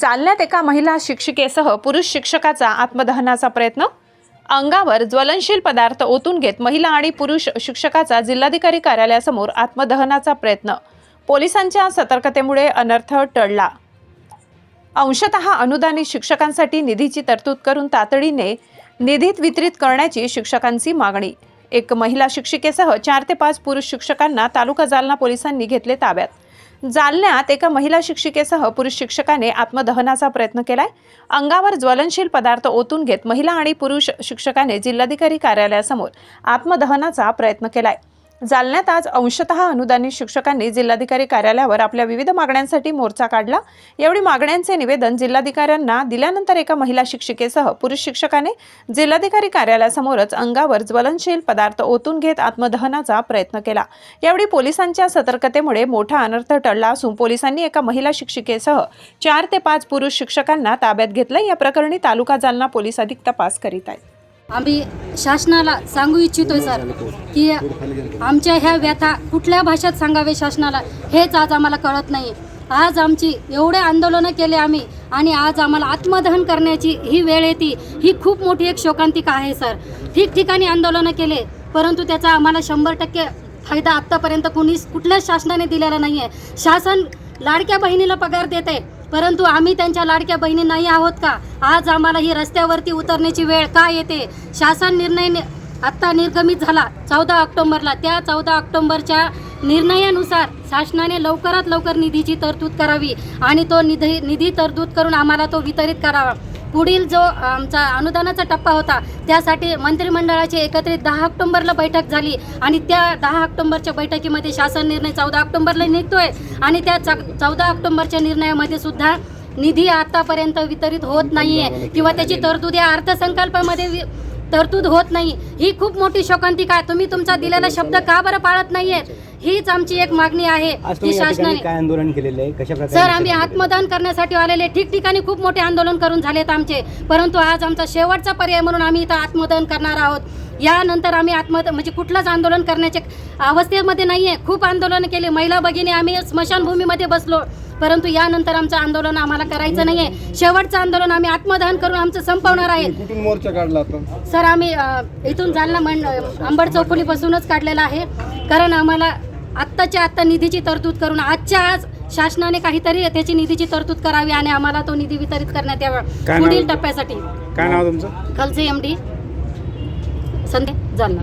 जालन्यात एका महिला शिक्षिकेसह पुरुष शिक्षकाचा आत्मदहनाचा प्रयत्न. अंगावर ज्वलनशील पदार्थ ओतून घेत महिला आणि पुरुष शिक्षकाचा जिल्हाधिकारी कार्यालयासमोर आत्मदहनाचा प्रयत्न. पोलिसांच्या सतर्कतेमुळे अनर्थ टळला. अंशतः अनुदानित शिक्षकांसाठी निधीची तरतूद करून तातडीने निधीत वितरित करण्याची शिक्षकांची मागणी. एक महिला शिक्षिकेसह चार ते पाच पुरुष शिक्षकांना तालुका जालना पोलिसांनी घेतले ताब्यात. जालन्यात एका महिला शिक्षिकेसह पुरुष शिक्षकाने आत्मदहनाचा प्रयत्न केलाय. अंगावर ज्वलनशील पदार्थ ओतून घेत महिला आणि पुरुष शिक्षकाने जिल्हाधिकारी कार्यालयासमोर आत्मदहनाचा प्रयत्न केलाय. जालन्यात आज अंशतः अनुदानित शिक्षकांनी जिल्हाधिकारी कार्यालयावर आपल्या विविध मागण्यांसाठी मोर्चा काढला. यावेळी मागण्यांचे निवेदन जिल्हाधिकाऱ्यांना दिल्यानंतर एका महिला शिक्षिकेसह पुरुष शिक्षकाने जिल्हाधिकारी कार्यालयासमोरच अंगावर ज्वलनशील पदार्थ ओतून घेत आत्मदहनाचा प्रयत्न केला. यावेळी पोलिसांच्या सतर्कतेमुळे मोठा अनर्थ टळला असून पोलिसांनी एका महिला शिक्षिकेसह चार ते पाच पुरुष शिक्षकांना ताब्यात घेतलं. या प्रकरणी तालुका जालना पोलीस अधिक तपास करीत आहेत. आम्ही शासनाला सांगू इच्छितोय सर की आमच्या ह्या व्यथा कुठल्या भाषेत सांगावे शासनाला हेच आज आम्हाला कळत नाही आज आमची एवढे आंदोलनं केले आम्ही आणि आज आम्हाला आत्मदहन करण्याची ही वेळ येते ही खूप मोठी एक शोकांतिका आहे सर. ठिकठिकाणी आंदोलनं केले परंतु त्याचा आम्हाला शंभर टक्के फायदा आत्तापर्यंत कुणीच कुठल्याच शासनाने दिलेला नाही आहे शासन लाडक्या बहिणीला पगार देत आहे परंतु आम्ही त्यांच्या लाडक्या बहिणी नाही आहोत का? आज आम्हाला ही रस्त्यावरती उतरण्याची वेळ का येते? शासन निर्णय आत्ता निर्गमित झाला. चौदा ऑक्टोंबरला. त्या चौदा ऑक्टोंबरच्या निर्णयानुसार शासनाने लवकरात लवकर निधीची तरतूद करावी आणि तो निधी निधी तरतूद करून आम्हाला तो वितरित करावा. पुढील जो आमचा अनुदानाचा टप्पा होता त्यासाठी मंत्रिमंडळाची एकत्रित दहा ऑक्टोंबरला बैठक झाली आणि त्या दहा ऑक्टोंबरच्या बैठकीमध्ये शासन निर्णय चौदा ऑक्टोंबरला निघतोय आणि त्या चौदा ऑक्टोंबरच्या निर्णयामध्ये सुद्धा निधी आतापर्यंत वितरित होत नाहीये किंवा त्याची तरतूद या अर्थसंकल्पामध्ये वि- तरतूद होत नाही. ही खूप मोठी शोकांतिका काय तुम्ही तुमचा दिलेला शब्द का बरं पाळत नाहीयेत हीच आमची एक मागणी आहे की शासनाने काय आंदोलन केलेलं आहे? कशा प्रकारे सर आम्ही आत्मदान करण्यासाठी आलेले ठिकठिकाणी खूप मोठे आंदोलन करून झालेत आमचे. परंतु आज आमचा शेवटचा पर्याय म्हणून आम्ही इथं आत्मदान करणार आहोत. यानंतर आम्ही आत्म म्हणजे कुठलंच आंदोलन करण्याच्या अवस्थेमध्ये नाही आहे खूप आंदोलन केले. महिला भगिनी आम्ही स्मशानभूमीमध्ये बसलो. परंतु यानंतर आमचं आंदोलन आम्हाला करायचं नाही आहे शेवटचं आंदोलन आम्ही आत्मदान करून आमचं संपवणार आहे. कुठून मोर्चा काढला आता सर आम्ही इथून जालना मंड अंबड चौफुलीपासूनच काढलेला आहे. कारण आम्हाला आत्ताच्या आत्ता निधीची तरतूद करून आजच्या आज शासनाने काहीतरी त्याची निधीची तरतूद करावी आणि आम्हाला तो निधी वितरित करण्यात यावा. काय नाव? पुढील टप्प्यासाठी. काय नाव तुमचं? खलसे एम डी संदे जालना.